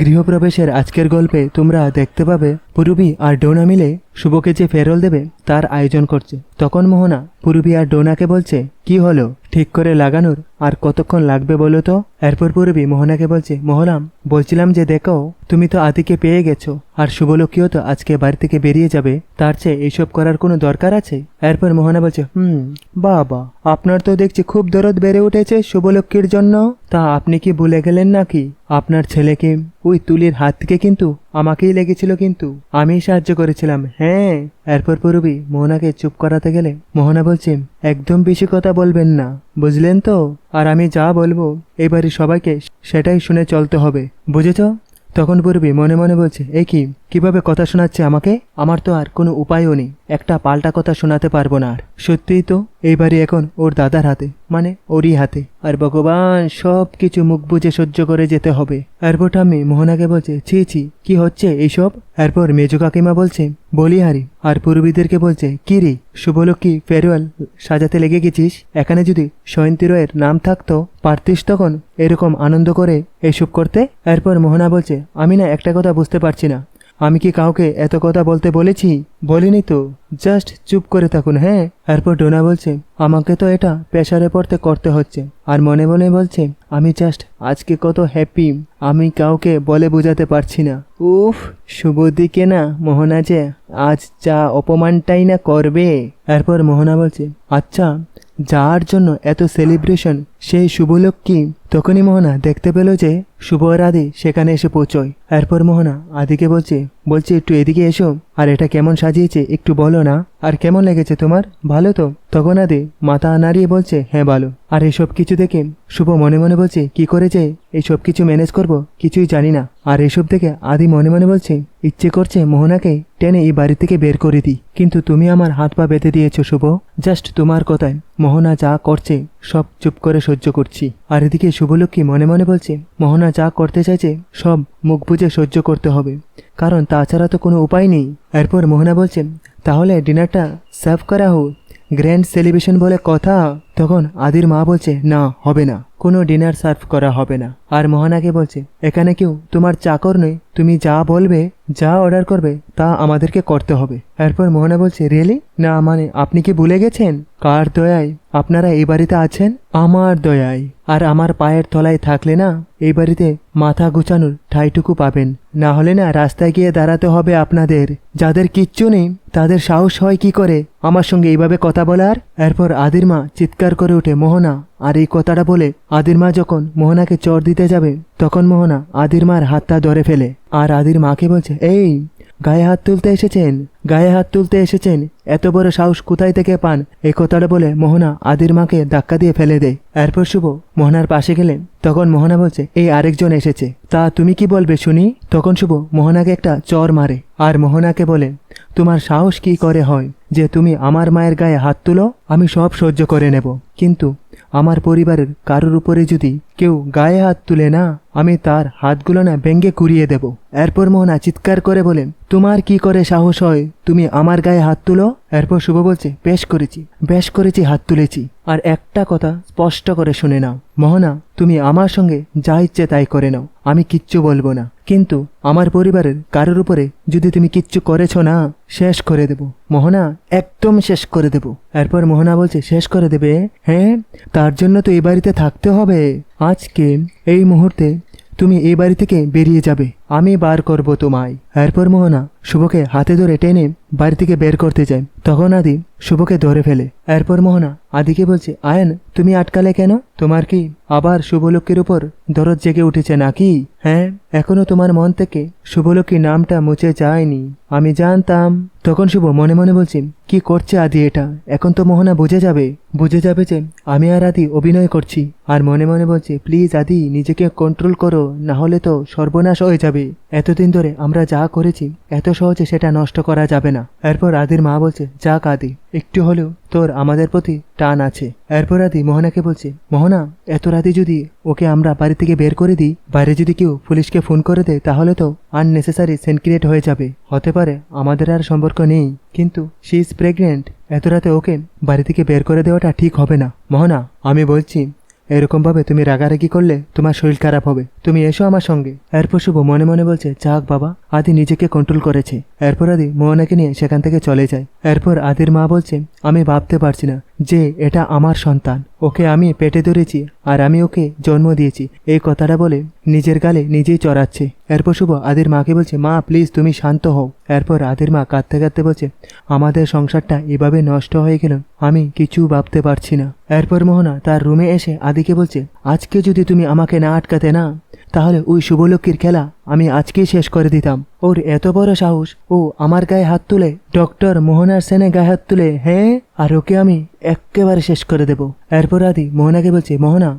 গৃহপ্রবেশের আজকের গল্পে তোমরা দেখতে পাবে পুরুবি আর ডোনা মিলে শুভকে যে ফেরল দেবে, তার আয়োজন করছে। তখন মোহনা পুরুবি আর ডোনাকে বলছে, কি হলো? ঠিক করে লাগানোর আর কতক্ষণ লাগবে বলো তো? এরপর পুরবি মোহনাকে বলছে, মোহনাম, বলছিলাম যে দেখো, তুমি তো আদিকে পেয়ে গেছো, আর শুভলক্ষীও তো আজকে বাড়ি থেকে বেরিয়ে যাবে, তার চেয়ে এইসব করার কোনো দরকার আছে? এরপর মোহনা বলছে, হুম, বাবা, আপনার তো দেখছি খুব দরদ বেড়ে উঠেছে শুভলক্ষীর জন্য। তা আপনি কি ভুলে গেলেন নাকি? আপনার ছেলেকে ওই তুলির হাত থেকে কিন্তু আমাকেই লেগেছিল কিন্তু। আমি সাহায্য করেছিলাম। হ্যাঁ এরপর পুরবি মোহনাকে চুপ করাতে গেলে মোহনা বলছেন একদম বেশি কথা বলবেন না, বুঝলেন তো? আর আমি যা বলব, এবারে সবাইকে সেটাই শুনে চলতে হবে, বুঝেছ? তখন পূর্বী মনে মনে বলছে, এ কি? কীভাবে কথা শোনাচ্ছে আমাকে? আমার তো আর কোনো উপায়ও নেই। একটা পাল্টা কথা শোনাতে পারব না আর। সত্যিই তো এই বাড়ি এখন ওর দাদার হাতে মানে ওরই হাতে। আর ভগবান সব কিছু মুখ বুঝে সহ্য করে যেতে হবে। এরপর আমি মোহনাকে বলছে, ছি ছি, কি হচ্ছে এইসব? এরপর মেজু কাকিমা বলছে বলিহারি আর পূর্বীদেরকে বলছে, কি রে, শুভলক্ষ্মী ফেরওয়াল সাজাতে লেগে গেছিস? এখানে যদি সয়ন্তী রয়ের নাম থাকতো, পারতিস তখন এরকম আনন্দ করে এসব করতে? এরপর মোহনা বলছে, আমি না একটা কথা বুঝতে পারছি না। আমি কি কাউকে এত কথা বলতে বলেছি? বলিনি তো। জাস্ট চুপ করে থাকুন হ্যাঁ? এরপর ডোনা বলছে, আমাকে তো এটা প্রেশারে পড়তে করতে হচ্ছে। আর মনে মনে বলছে, আমি জাস্ট আজকে কত হ্যাপি আমি কাউকে বলে বোঝাতে পারছি না। উফ শুভ দিকে না, মোহনা যে, আজ যা অপমানটাই না করবে। এরপর মোহনা বলছে আচ্ছা যার জন্য এত সেলিব্রেশন সেই শুভলক্ষ্মী তখনই মোহনা দেখতে পেল যে শুভ আর আদি সেখানে এসে পৌঁছয়। এরপর মোহনা আদিকে বলছে বলছে, একটু এদিকে এসো। আর এটা কেমন সাজিয়েছে, একটু বলো না। আর কেমন লেগেছে তোমার? ভালো তো? তখন আদি মাথা নাড়িয়ে বলছে হ্যাঁ ভালো। আর এসব কিছু দেখে শুভ মনে মনে বলছে, কি করে যে এইসব কিছু ম্যানেজ করব? কিছুই জানি না। আর এসব দেখে আদি মনে মনে বলছে, ইচ্ছে করছে মোহনাকে টেনে এই বাড়ি থেকে বের করে দিই। কিন্তু তুমি আমার হাত পা বেঁধে দিয়েছ শুভ। জাস্ট তোমার কথায় মোহনা যা করছে সব চুপ করে সহ্য করছি। আর এদিকে শুভলক্ষ্মী মনে মনে বলছে, মোহনা যা করতে চাইছে, সব মুখ বুঝে সহ্য করতে হবে। কারণ তাছাড়া তো কোনো উপায় নেই। এরপর মোহনা বলছে, তাহলে ডিনারটা সার্ভ করা হোক। গ্র্যান্ড সেলিব্রেশন বলে কথা? তখন আদির মা বলছে, না, হবে না। কোনো ডিনার সার্ভ করা হবে না। আর মোহনাকে বলছে, এখানে কেউ তোমার চাকর নয়, তুমি যা বলবে, যা অর্ডার করবে, তা আমাদেরকে করতে হবে। এরপর মোহনা বলছে রিয়েলি না মানে আপনি কি ভুলে গেছেন? কার দয়ায়? আপনারা এই বাড়িতে আছেন? আমার দয়ায়। আর আমার পায়ের তলায় থাকলে না, এই বাড়িতে মাথা গুছানোর ঠাইটুকু পাবেন। না হলে না রাস্তায় গিয়ে দাঁড়াতে হবে আপনাদের। যাদের কিচ্ছু নেই, তাদের সাহস হয় কি করে? আমার সঙ্গে এইভাবে কথা বলার? এরপর আদির মা চিৎকার করে ওঠে, মোহনা আর এই কথাটা বলে আদির মা যখন মোহনাকে চর দিতে যাবে, তখন মোহনা আদির মার হাতটা ধরে ফেলে। আর আদির মাকে বলছে, এই, গায়ে হাত তুলতে এসেছেন, গায়ে হাত তুলতে এসেছেন, এত বড় সাহস কোথায় থেকে পান? এই কথাটা বলে মোহনা আদির মাকে ধাক্কা দিয়ে ফেলে দেয়। এরপর শুভ মোহনার পাশে গেলেন। তখন মোহনা বলছে, এই আরেকজন এসেছে। তা তুমি কি বলবে শুনি? তখন শুভ মোহনাকে একটা চর মারে। আর মোহনাকে বলে, তোমার সাহস কি করে হয় যে তুমি আমার মায়ের গায়ে হাত তুলো? আমি সব সহ্য করে নেব। কিন্তু আমার পরিবারের কারোর উপরে যদি কেউ গায়ে হাত তুলে না, আমি তার হাতগুলো না ভেঙ্গে কুড়িয়ে দেব। এরপর মোহনা চিৎকার করে বলেন, তোমার কি করে সাহস হয়? তুমি আমার গায়ে হাত তুলো। এরপর শুভ বলছে, বেশ করেছি বেশ করেছি, হাত তুলেছি। আর একটা কথা স্পষ্ট করে শুনে নাও। মোহনা, তুমি আমার সঙ্গে যা ইচ্ছে তাই করে নাও। আমি কিচ্ছু বলব না। কিন্তু আমার পরিবারের কারোর উপরে যদি তুমি কিচ্ছু করেছ না, শেষ করে দেব। মোহনা, একদম শেষ করে দেব। এরপর মোহনা বলছে, শেষ করে দেবে? হ্যাঁ তার জন্য তো এই বাড়িতে থাকতে হবে। আজকে এই মুহূর্তে তুমি এই বাড়ি থেকে বেরিয়ে যাবে। আমি বার করব তোমায়। এরপর মোহনা শুভকে হাতে ধরে টেনে বাড়ি থেকে বের করতে যায়। তখন আদি শুভকে ধরে ফেলে। এরপর মোহনা আদিকে বলছে, আয়ন, তুমি আটকালে কেন? তোমার কি আবার শুভলক্ষ্মীর উপর দরদ জেগে উঠেছে নাকি? হ্যাঁ এখনও তোমার মন থেকে শুভলক্ষ্মী নামটা মুছে যায়নি। আমি জানতাম। তখন শুভ মনে মনে বলছি, কি করছে আদি এটা? এখন তো মোহনা বুঝে যাবে। বুঝে যাবে যে আমি আর আদি অভিনয় করছি। আর মনে মনে বলছে, প্লিজ আদি, নিজেকে কন্ট্রোল করো না হলে তো সর্বনাশ হয়ে যাবে। এতদিন ধরে আমরা যা করেছি, এত সহজে সেটা নষ্ট করা যাবে না। এরপর আদির মা বলছে যাক আদি একটু হলেও তোর আমাদের প্রতি টান আছে। এরপর আদি মোহনাকে বলছে, মোহনা, এত রাতে যদি ওকে আমরা বাড়ি থেকে বের করে দিই, বাইরে যদি কেউ পুলিশকে ফোন করে দেয়, তাহলে তো আননেসেসারি সেন ক্রিয়েট হয়ে যাবে। হতে পারে আমাদের আর সম্পর্ক নেই, কিন্তু শি ইজ প্রেগনেন্ট এত রাতে ওকে বাড়ি থেকে বের করে দেওয়াটা ঠিক হবে না। মোহনা, আমি বলছি এরকম ভাবে তুমি রাগারাগি করলে তোমার শরীর খারাপ হবে। তুমি এসো আমার সঙ্গে। এরপর শুভ মনে মনে বলছে, যাক বাবা, আদি নিজেকে কন্ট্রোল করেছে। এরপর আদি মোহনাকে নিয়ে সেখান থেকে চলে যায়। এরপর আদির মা বলছে, আমি ভাবতে পারছি না যে এটা আমার সন্তান। ওকে আমি পেটে ধরেছি আর আমি ওকে জন্ম দিয়েছি। এই কথাটা বলে নিজের গালে নিজেই চড়াচ্ছে। এরপর শুভ আদির মাকে বলছে, মা প্লিজ তুমি শান্ত হও। এরপর আদির মা কাঁদতে কাঁদতে বলছে, আমাদের সংসারটা এভাবে নষ্ট হয়ে গেল, আমি কিছু ভাবতে পারছি না। এরপর মোহনা তার রুমে এসে আদিকে বলছে, আজকে যদি তুমি আমাকে না আটকাতে না তাহলে ওই শুভলক্ষ্মীর খেলা আমি আজকেই শেষ করে দিতাম। ওর এত বড় সাহস, ও আমার গায়ে হাত তুলে, ডক্টর মোহনার সেনে গায়ে হাত তুলে হ্যাঁ আর ওকে আমি একেবারে শেষ করে দেব। এরপর আদি মোহনাকে বলছে, মোহনা,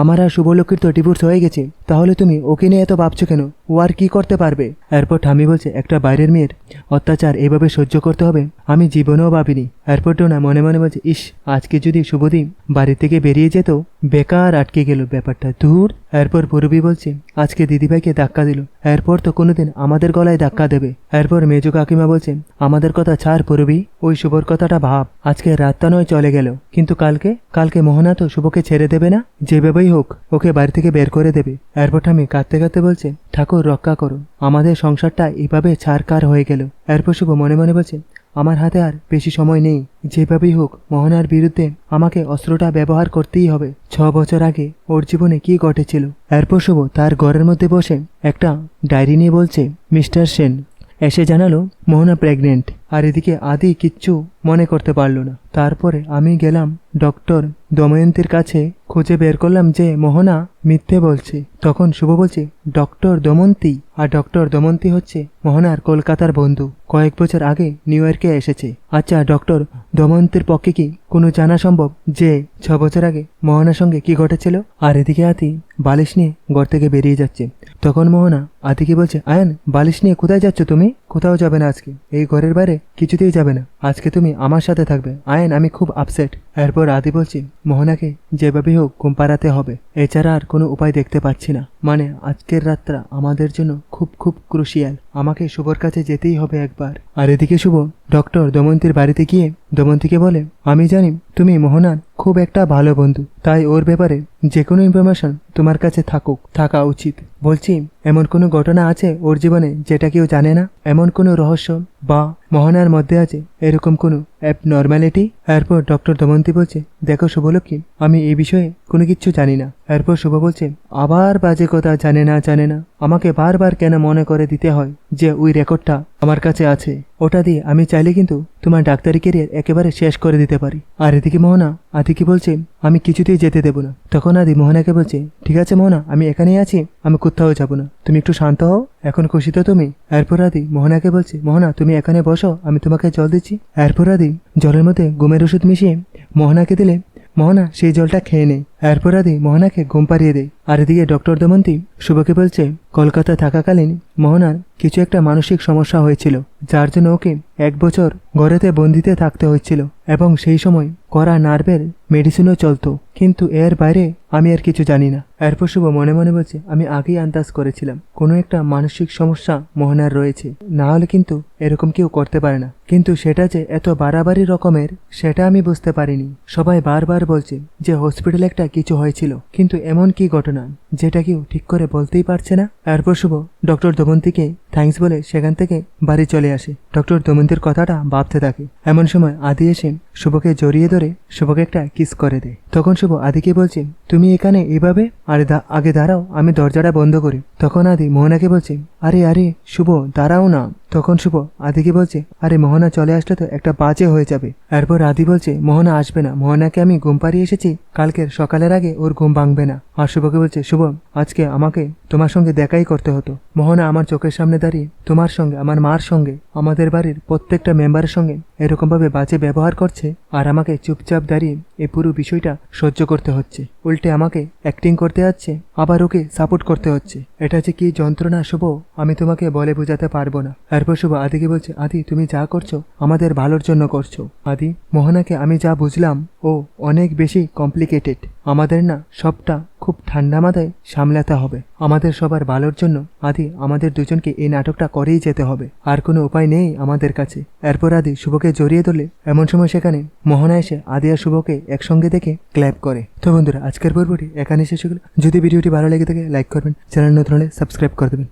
আমার আর শুভলক্ষ্মীর তো ডিভোর্স হয়ে গেছে, তাহলে তুমি ওকে নিয়ে এত ভাবছ কেন? ও আর কি করতে পারবে? এরপর ঠামি বলছে, একটা বাইরের মেয়ের অত্যাচার এভাবে সহ্য করতে হবে, আমি জীবনেও ভাবিনি। এরপর টোনা মনে মনে বলছে, ইস, আজকে যদি শুভদিন বাড়ি থেকে বেরিয়ে যেত, বেকার আটকে গেল ব্যাপারটা। দূর এরপর পূর্বী বলছে, আজকে দিদিভাইকে ধাক্কা দিল। এরপর তো কোনোদিন আমাদের গলায় ধাক্কা দেবে। এরপর মেজু কাকিমা বলছে, আমাদের কথা ছাড় পূর্বী, ওই শুভর কথাটা ভাব। আজকে রাতটা নয়, চলে গেল। কিন্তু কালকে কালকে মোহনা তো শুভকে ছেড়ে দেবে না? যেভাবেই হোক, ওকে বাড়ি থেকে বের করে দেবে। এরপর আমি কাঁদতে কাঁদতে বলছে, ঠাকুর রক্ষা করো। আমাদের সংসারটা এভাবে ছাড়কার হয়ে গেল। এরপর শুভ মনে মনে বলছে আমার হাতে আর বেশি সময় নেই। যেভাবেই হোক, মোহনার বিরুদ্ধে আমাকে অস্ত্রটা ব্যবহার করতেই হবে। ছ বছর আগে ওর জীবনে কি ঘটেছিল? এরপর শুভ তার ঘরের মধ্যে বসে একটা ডায়েরি নিয়ে বলছে, মিস্টার সেন। এসে জানালো, মোহনা প্রেগনেন্ট। আর এদিকে আদি কিচ্ছু মনে করতে পারল না। তারপরে আমি গেলাম ডক্টর দময়ন্তীর কাছে খুঁজে বের করলাম যে মোহনা মিথ্যে বলছে। তখন শুভ বলছে, ডক্টর দমন্তী। আর ডক্টর দমন্তী হচ্ছে মোহনার কলকাতার বন্ধু। কয়েক বছর আগে নিউ ইয়র্কে এসেছে। আচ্ছা ডক্টর দমন্তীর পক্ষে কি কোনো জানা সম্ভব যে ছ বছর আগে মোহনার সঙ্গে কি ঘটেছিল? আর এদিকে আতি বালিশ নিয়ে ঘর থেকে বেরিয়ে যাচ্ছে। তখন মোহনা আতিকে বলছে, আয়ন, বালিশ নিয়ে কোথায় যাচ্ছ তুমি? কোথাও যাবে না আজকে। এই ঘরের বাইরে কিছুতেই যাবে না। আজকে তুমি আমার সাথে থাকবে। আয়ন, আমি খুব আপসেট। এরপর আদি বলছি, মোহনাকে যেভাবে পাড়াতে হবে। এছাড়া আর কোনো উপায় দেখতে পাচ্ছি না। মানে আজকের রাতটা আমাদের জন্য খুব খুব ক্রুশিয়াল আমাকে শুভর কাছে যেতেই হবে একবার। আর এদিকে শুভ ডক্টর দমন্তীর বাড়িতে গিয়ে দমন্তীকে বলে, আমি জানি তুমি মোহনার খুব একটা ভালো বন্ধু, তাই ওর ব্যাপারে যে কোনো ইনফরমেশন তোমার কাছে থাকুক, থাকা উচিত। বলছি, এমন কোনো ঘটনা আছে ওর জীবনে যেটা কেউ জানে না? এমন কোনো রহস্য বা মোহনার মধ্যে আছে এরকম কোনো অ্যাপ নর্মালিটি এরপর ডক্টর দমন্তী বলছে, দেখো শুভলক্ষ্মী আমি এই বিষয়ে কোনো কিচ্ছু জানি না। এরপর শুভ বলছে, আবার বাজে কথা জানে না জানে না। আমাকে বারবার কেন মনে করে দিতে হয় যে ওই রেকর্ডটা আমার কাছে আছে? ওটা দিয়ে আমি চাইলে কিন্তু তোমার ডাক্তারি কেরিয়ার একেবারে শেষ করে দিতে পারি। আর এদিকে মোহনা আদিকে বলছে, আমি কিছুতেই যেতে দেবো না। তখন আদি মোহনাকে বলছে, ঠিক আছে মোহনা, আমি এখানেই আছি, আমি কোথাও যাব না। তুমি একটু শান্ত হও, এখন খুশি তো তুমি? এরপর আদি মোহনাকে বলছে, মোহনা, তুমি এখানে বসো, আমি তোমাকে জল দিচ্ছি। এরপর আদি জলের মধ্যে ঘুমের ওষুধ মিশিয়ে মোহনাকে দিলে, মোহনা, সেই জলটা খেয়ে নেয় এরপর আদি মোহনাকে ঘুম পাড়িয়ে দেয়। আর এদিকে ডক্টর দমন্তী শুভকে বলছে, কলকাতা থাকাকালীন মোহনার কিছু একটা মানসিক সমস্যা হয়েছিল, যার জন্য ওকে এক বছর ঘরেতে বন্দিতে থাকতে হয়েছিল এবং সেই সময় করা নার্ভের মেডিসিনও চলতো। কিন্তু এর বাইরে আমি আর কিছু জানি না। এরপর শুভ মনে মনে বলছে, আমি আগেই আন্দাজ করেছিলাম, কোনো একটা মানসিক সমস্যা মোহনার রয়েছে। না হলে কিন্তু এরকম কেউ করতে পারে না। কিন্তু সেটা যে এত বাড়াবাড়ি রকমের, সেটা আমি বুঝতে পারিনি। সবাই বারবার বলছে যে, হসপিটালে একটা কিছু হয়েছিল, কিন্তু এমন কি ঘটনা যেটা কেউ ঠিক করে বলতেই পারছে না? এরপর শুভ, ডক্টর দমন্তীকে থ্যাঙ্কস বলে সেখান থেকে বাড়ি চলে আসে। ডক্টর দমন্তীর কথাটা ভাবতে থাকে। এমন সময় আদি এসে শুভকে জড়িয়ে ধরে শুভকে একটা কিস করে দেয়। তখন শুভ আদিকে বলছে, তুমি এখানে এভাবে আরে আগে দাঁড়াও, আমি দরজাটা বন্ধ করি। তখন আদি মোহনাকে বলছে, আরে আরে, শুভ, দাঁড়াও না। তখন শুভ আদিকে বলছে, আরে, মোহনা, চলে আসলে তো একটা বাজে হয়ে যাবে। এরপর আদি বলছে, মোহনা আসবে না। মোহনাকে আমি ঘুম পাড়িয়ে এসেছি, কালকের সকালের আগে ওর ঘুম ভাঙবে না। আর শুভকে বলছে, শুভ, আজকে আমাকে তোমার সঙ্গে দেখাই করতে হতো। মোহনা আমার চোখের সামনে দাঁড়িয়ে তোমার সঙ্গে, আমার মার সঙ্গে, আমাদের বাড়ির প্রত্যেকটা মেম্বারের সঙ্গে এরকমভাবে বাজে ব্যবহার করছে, আর আমাকে চুপচাপ দাঁড়িয়ে এই পুরো বিষয়টা সহ্য করতে হচ্ছে। উল্টে আমাকে অ্যাক্টিং করতে যাচ্ছে আবার ওকে সাপোর্ট করতে হচ্ছে। এটা যে কি যন্ত্রণা, শুভ? আমি তোমাকে বলে বোঝাতে পারব না। এরপর শুভ আদিকে বলছে, আদি, তুমি যা করছ, আমাদের ভালোর জন্য করছ। আদি, মোহনাকে আমি যা বুঝলাম, ও অনেক বেশি কমপ্লিকেটেড আমাদের না সবটা খুব ঠান্ডা মাথায় সামলাতে হবে। আমাদের সবার ভালোর জন্য আদি, আমাদের দুজনকে এই নাটকটা করেই যেতে হবে। আর কোনো উপায় নেই আমাদের কাছে। এরপর আদি শুভকে জড়িয়ে ধরলে। এমন সময় সেখানে মোহনা এসে আদি আর শুভকে একসঙ্গে দেখে ক্ল্যাপ করে। তো বন্ধুরা, আজকের পর্বটি এখানে শেষ হলো যদি ভিডিওটি ভালো লেগে থাকে লাইক করবেন। চ্যানেল নতুন হলে সাবস্ক্রাইব করে দেবেন।